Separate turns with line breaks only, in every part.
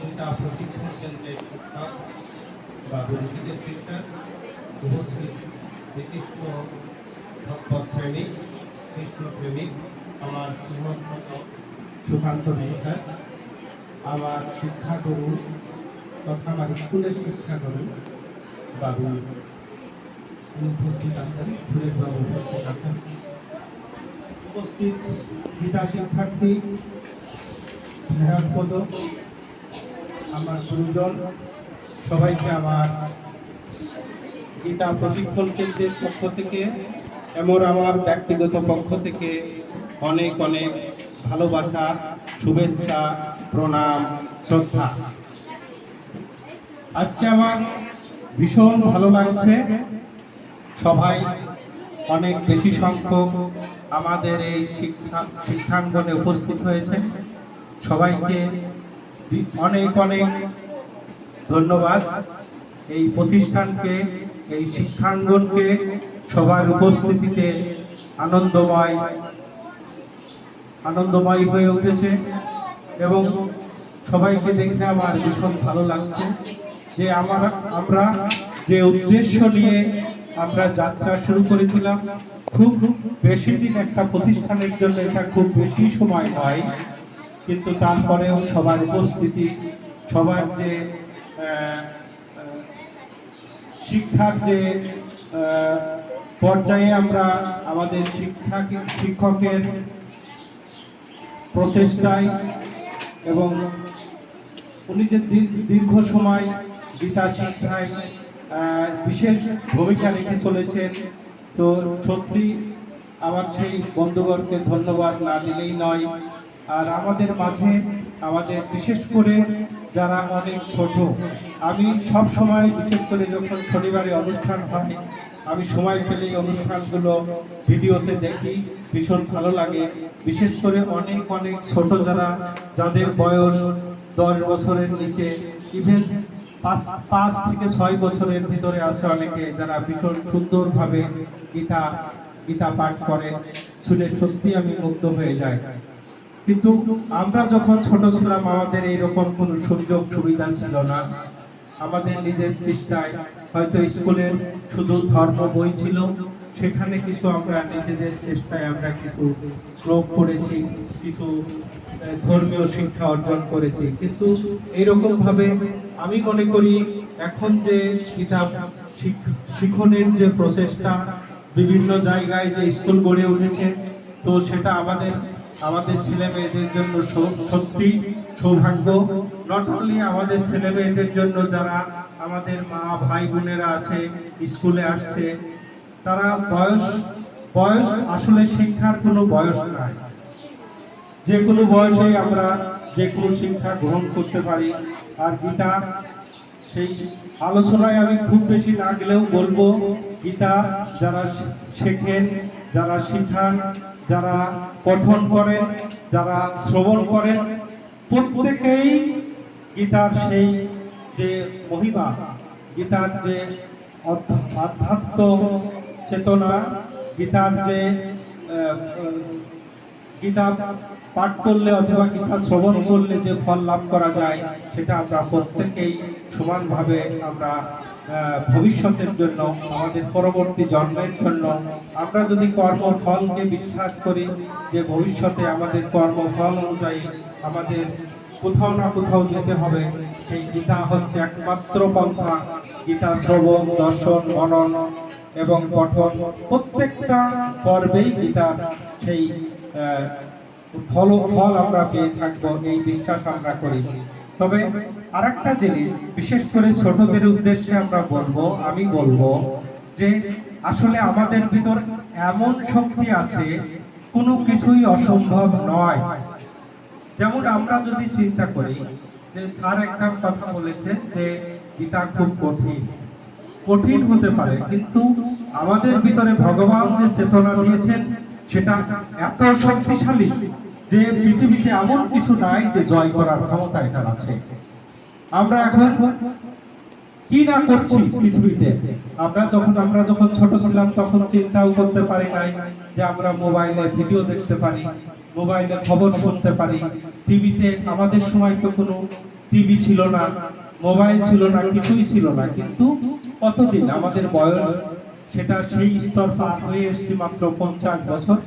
গীতা প্রশিক্ষণ কেন্দ্রের শিক্ষক বা গুরুজীদের টিচার উপস্থিত বিশিষ্ট ভক্ত প্রেমিক কৃষ্ণ প্রেমিক আমার শ্রীমন্ত সুকান্ত মেহতার, আমার শিক্ষাগুরু তথা আমার স্কুলের শিক্ষাগুরু বাবু উপস্থিত আছেন, সুরেশ বাবু উপস্থিত আছেন। উপস্থিত গীতা শিক্ষার্থী, স্নেহাস্পদ আমার গুরুজন, সবাইকে আমার গীতা প্রশিক্ষণ কেন্দ্রের পক্ষ থেকে এমন আমার ব্যক্তিগত পক্ষ থেকে অনেক অনেক ভালোবাসা, শুভেচ্ছা, প্রণাম, শ্রদ্ধা। আজকে আমার ভীষণ ভালো লাগছে। সবাই অনেক বেশি সংখ্যক আমাদের এই শিক্ষা শিক্ষাঙ্গনে উপস্থিত হয়েছে সবাইকে অনেক অনেক ধন্যবাদ। এই প্রতিষ্ঠানকে, এই শিক্ষাঙ্গনকে সবার উপস্থিতিতে আনন্দময় আনন্দময় হয়ে উঠেছে এবং সবাইকে দেখে আমার ভীষণ ভালো লাগছে যে আমার, আমরা যে উদ্দেশ্য নিয়ে আমরা যাত্রা শুরু করেছিলাম, খুব বেশি দিন একটা প্রতিষ্ঠানের জন্য এটা খুব বেশি সময় নয়। কিন্তু তারপরেও সবার উপস্থিতি, সবার যে শিক্ষার যে পর্যায়ে আমরা আমাদের শিক্ষা শিক্ষকের প্রচেষ্টায় এবং উনি যে দীর- দীর্ঘ সময় গীতা শিক্ষায় বিশেষ ভূমিকা রেখে চলেছেন, তো সত্যি আমার সেই বন্ধুগণকে ধন্যবাদ না দিলেই নয়। আর আমাদের মাঝে, আমাদের বিশেষ করে যারা অনেক ছোট, আমি সব সময়, বিশেষ করে যখন শনিবারে অনুষ্ঠান হয়, আমি সময় পেলে অনুষ্ঠানগুলো ভিডিওতে দেখি, ভীষণ ভালো লাগে। বিশেষ করে অনেক অনেক ছোট যারা, যাদের বয়স দশ বছরের নিচে ইভেন পাঁচ পাঁচ থেকে ছয় বছরের ভিতরে আছে অনেকে যারা ভীষণ সুন্দরভাবে গীতা গীতা পাঠ করে। শুনে সত্যি আমি মুগ্ধ হয়ে যাই। কিন্তু আমরা যখন ছোট ছিলাম, আমাদের এইরকম কোনো সুযোগ সুবিধা ছিল না। আমাদের নিজের চেষ্টায় হয়তো স্কুলের শুধু ধর্ম বই ছিল, সেখানে কিছু আমরা নিজেদের চেষ্টায় আমরা কিছু শ্লোক পড়েছি কিছু ধর্মীয় শিক্ষা অর্জন করেছি। কিন্তু এইরকম ভাবে আমি মনে করি, এখন যে কিতাব শিখনের যে প্রচেষ্টা, বিভিন্ন জায়গায় যে স্কুল গড়ে উঠেছে, তো সেটা আমাদের আমাদের ছেলে মেয়েদের জন্য সত্যি সৌভাগ্য। নট অনলি আমাদের ছেলে মেয়েদের জন্য, যারা আমাদের মা, ভাই বোনেরা আছে, স্কুলে আসছে, তারা বয়স বয়স আসলে শিক্ষার কোনো বয়স নাই। যে কোনো বয়সে আমরা যে কোনো শিক্ষা গ্রহণ করতে পারি। আর গীতা, সেই আলোচনায় আমি খুব বেশি না গেলেও বলব, গীতা যারা শেখেন, যারা শিখান যারা পঠন করেন, যারা শ্রবণ করেন, প্রত্যেকেই গীতার সেই যে মহিমা, গীতার যে আধ্যাত্ম চেতনা, গীতার যে গীতা পাঠ করলে অথবা গীতা শ্রবণ করলে যে ফল লাভ করা যায়, সেটা আমরা প্রত্যেকেই সমানভাবে আমরা ভবিষ্যতের জন্য, আমাদের পরবর্তী জন্মের জন্য, আমরা যদি কর্মফলকে বিশ্বাস করি যে ভবিষ্যতে আমাদের কর্মফল অনুযায়ী আমাদের কোথাও না কোথাও যেতে হবে, সেই গীতা হচ্ছে একমাত্র পন্থা। গীতা শ্রবণ, দর্শন, মনন এবং পঠন প্রত্যেকটা পর্বেই গীতার সেই ফল ফল আমরা পেয়ে থাকব, এই বিশ্বাস আমরা করি। তবে আরেকটা জিনিস, বিশেষ করে ছোটদের উদ্দেশ্যে আমরা বলব, আমি বলব যে আসলে আমাদের ভিতর এমন শক্তি আছে, কোনো কিছুই অসম্ভব নয়। যেমন আমরা যদি চিন্তা করি যে স্যার একটা কথা বলেছেন যে গীতা খুব কঠিন। কঠিন হতে পারে, কিন্তু আমাদের ভিতরে ভগবান যে চেতনা দিয়েছেন, সেটা এত শক্তিশালী। যে পৃথিবীতে এমন কিছু নাই যে জয় করার ক্ষমতা এটার আছে। আমরা এখন কি না করছি পৃথিবীতে? আমরা যখন আমরা যখন ছোট ছিলাম, তখন চিন্তাও করতে পারি নাই যে আমরা মোবাইলে ভিডিও দেখতে পারি, মোবাইলে খবর শুনতে পারি। টিভিতে আমাদের সময় তো কোনো টিভি ছিল না, মোবাইল ছিল না, কিছুই ছিল না। কিন্তু কতদিন আমাদের বয়স, সেটা সেই স্তর পার হয়ে এসেছে মাত্র পঞ্চাশ বছর,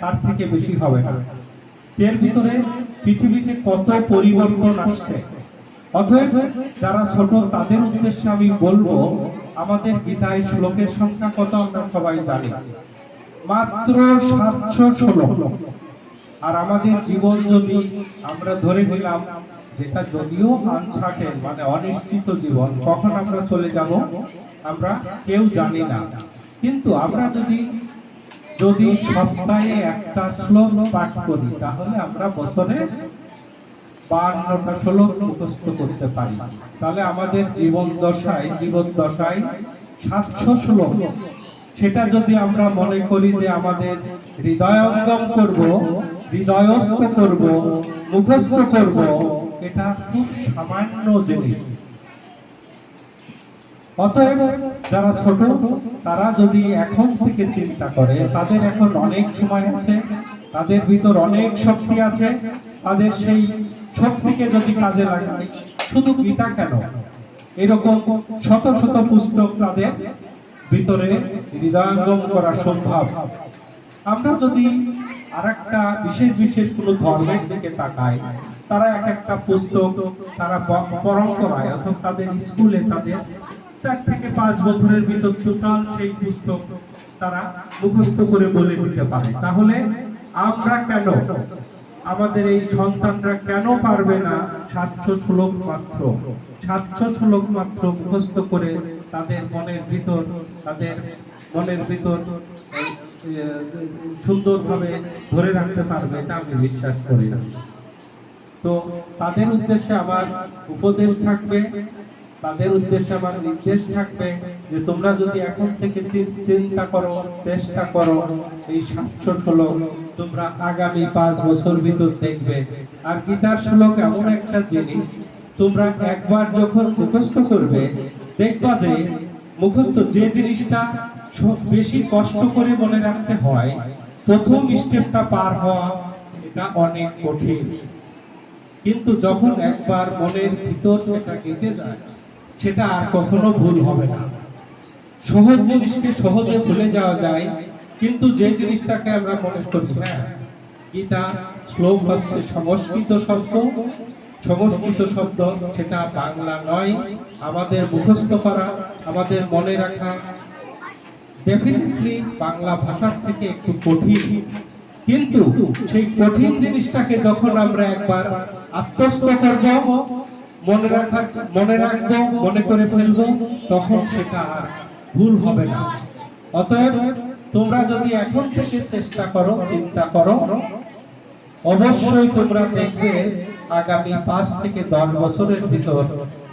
তার থেকে বেশি হবে না। এর ভিতরে পৃথিবীতে কত পরিবর্তন আসছে? অতএব যারা ছোট, তাদের উদ্দেশ্যে আমি বলব, আমাদের গীতায় শ্লোকের সংখ্যা কত আমরা সবাই জানি? মাত্র সাতশো ষোলো। আর আমাদের জীবন যদি আমরা ধরে নিলাম, যেটা যদিও আনসার্টেন মানে অনিশ্চিত জীবন, কখন আমরা চলে যাব, আমরা কেউ জানি না। কিন্তু আমরা যদি যদি সপ্তাহে একটা শ্লোক পাঠ করি, তাহলে আমরা বছরে বান্নটা শ্লোক মুখস্থ করতে পারি। তাহলে আমাদের জীবন দশায় জীবন দশায় সাতশো শ্লোক। সেটা যদি আমরা মনে করি যে আমাদের হৃদয়ঙ্গম করব, হৃদয়স্থ করব, মুখস্থ করব, এটা খুব সামান্য জিনিস অতএব যারা ছোট, তারা যদি এখন থেকে চিন্তা করে, তাদের এখন অনেক সময় আছে, তাদের ভিতর অনেক শক্তি আছে, তাদের সেই শক্তিকে যদি কাজে লাগায়, শুধু গীতা কেন? এরকম শত শত পুস্তক তাদের ভিতরে হৃদয়ঙ্গম করা সম্ভব। আমরা যদি আরেকটা বিশেষ বিশেষ কোনো ধর্মের দিকে তাকাই, তারা এক একটা পুস্তক তারা পরম্পরায় অথবা তাদের স্কুলে তাদের চার থেকে পাঁচ বছরের ভিতর টোটাল সেই পুস্তক তারা মুখস্থ করে বলে দিতে পারে। তাহলে আমরা কেন? আমাদের এই সন্তানরা কেন পারবে না সাতশো শ্লোক মাত্র? সাতশো শ্লোক মাত্র মুখস্থ করে তাদের মনের ভিতর, তাদের মনের ভিতর সুন্দরভাবে ধরে রাখতে পারবে এটা আমি বিশ্বাস করি না। তো তাদের উদ্দেশ্যে আমার উপদেশ থাকবে তাদের উদ্দেশ্যে আমার নির্দেশ থাকবে যে তোমরা যদি এখন থেকে চিন্তা করো, চেষ্টা করো, এই সাতশো শ্লোক তোমরা আগামী পাঁচ বছর ভিতর দেখবে। আর গীতার শ্লোক এমন একটা জিনিস, তোমরা একবার যখন মুখস্থ করবে, দেখবা যে মুখস্থ যে জিনিসটা সব বেশি কষ্ট করে মনে রাখতে হয়, প্রথম স্টেপটা পার হওয়া এটা অনেক কঠিন। কিন্তু যখন একবার মনের ভিতর সেটা গেঁথে যায় সেটা আর কখনো ভুল হবে না। সহজ জিনিসকে সহজে ভুলে যাওয়া যায়, কিন্তু যে জিনিসটাকে আমরা মনে করি হ্যাঁ গীতা, শ্লোক হচ্ছে সংস্কৃত শব্দ সংস্কৃত শব্দ, সেটা বাংলা নয়, আমাদের মুখস্থ করা, আমাদের মনে রাখা। ডেফিনেটলি বাংলা ভাষার থেকে একটু কঠিন, কিন্তু সেই কঠিন জিনিসটাকে যখন আমরা একবার আত্মস্থ করব মনে রাখার মনে রাখব, মনে করে ফেলব, তখন সেটা আর ভুল হবে না। অতএব তোমরা যদি এখন থেকে চেষ্টা করো, চিন্তা করো, অবশ্যই তোমরা দেখবে আগামী পাঁচ থেকে দশ বছরের ভিতর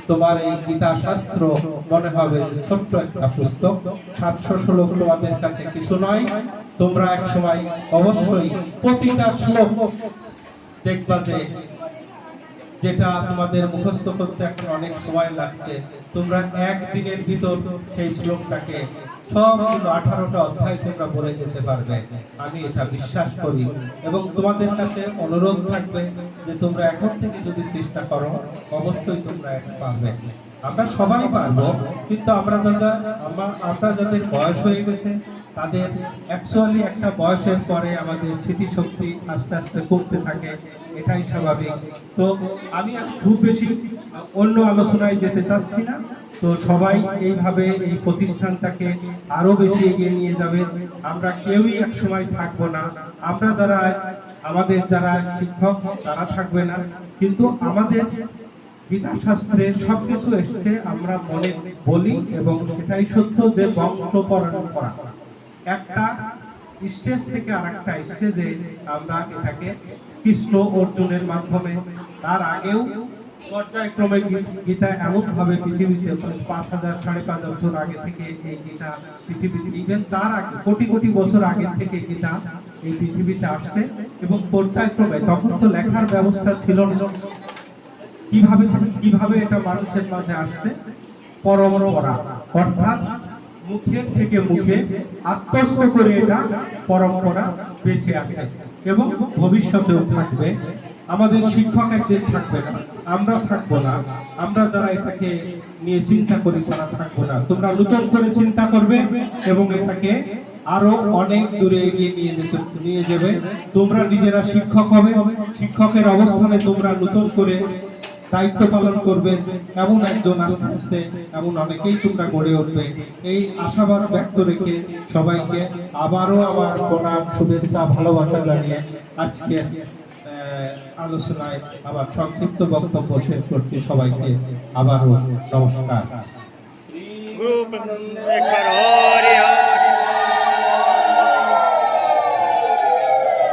তোমার এই গীতা শাস্ত্র মনে হবে ছোট্ট একটা পুস্তক। সাতশো শ্লোক তোমাদের কাছে কিছু নয়। তোমরা এক সময় অবশ্যই প্রতিটা শ্লোক দেখবা যে যেটা তোমাদের মুখস্থ করতে এখন অনেক সময় লাগছে। তোমরা একদিনের ভিতর সেই শ্লোকটাকে সবগুলো আঠারোটা অধ্যায় তোমরা বলে যেতে পারবে। আমি এটা বিশ্বাস করি। এবং তোমাদের কাছে অনুরোধ থাকবে যে তোমরা এখন থেকে যদি চেষ্টা করো, অবশ্যই তোমরা এটা পারবে। আমরা সবাই পারব, কিন্তু আমরা যারা আমরা আমরা যাদের বয়স হয়ে গেছে তাদের অ্যাকচুয়ালি একটা বয়সের পরে আমাদের স্মৃতিশক্তি আস্তে আস্তে কমতে থাকে, এটাই স্বাভাবিক। তো আমি আর খুব বেশি অন্য আলোচনায় যেতে চাচ্ছি না। তো সবাই এইভাবে এই প্রতিষ্ঠানটাকে আরও বেশি এগিয়ে নিয়ে যাবে। আমরা কেউই এক সময় থাকব না। আমরা যারা, আমাদের যারা শিক্ষক, তারা থাকবে না। কিন্তু আমাদের গীতা শাস্ত্রে সবকিছু এসছে, আমরা মনে বলি এবং সেটাই সত্য যে বংশ পরম্পরা একটা স্টেজ থেকে আরেকটা স্টেজে আমরা এটাকে কৃষ্ণ অর্জুনের মাধ্যমে, তার আগেও পর্যায়ক্রমে গীতা এমনভাবে পৃথিবীতে পাঁচ হাজার, সাড়ে পাঁচ বছর আগে থেকে এই গীতা পৃথিবীতে ইভেন তার আগে, কোটি কোটি বছর আগে থেকে গীতা এই পৃথিবীতে আসছে এবং পর্যায়ক্রমে তখন তো লেখার ব্যবস্থা ছিল না। কীভাবে কীভাবে এটা মানুষের মাঝে আসছে? পরম্পরা অর্থাৎ মুখের থেকে মুখে আত্মস্থ করে এটা পরম্পরা বেঁচে আছে এবং ভবিষ্যতেও থাকবে। আমাদের শিক্ষক একদিন থাকবে না। আমরা থাকব না। আমরা যারা এটাকে নিয়ে চিন্তা করি, তারা থাকব না। তোমরা নতুন করে চিন্তা করবে এবং এটাকে আরও অনেক দূরে এগিয়ে নিয়ে যেতে নিয়ে যাবে। তোমরা নিজেরা শিক্ষক হবে। শিক্ষকের অবস্থানে তোমরা নতুন করে দায়িত্ব পালন করবে এমন একজন আস্তে এমন অনেকেই তোমরা গড়ে উঠবে। এই আশাবাদ ব্যক্ত রেখে সবাইকে আবারও আমার প্রণাম, শুভেচ্ছা, ভালোবাসা জানিয়ে আজকে আলোচনায় আবার সংক্ষিপ্ত বক্তব্য শেষ করছি। সবাইকে আবারও নমস্কার।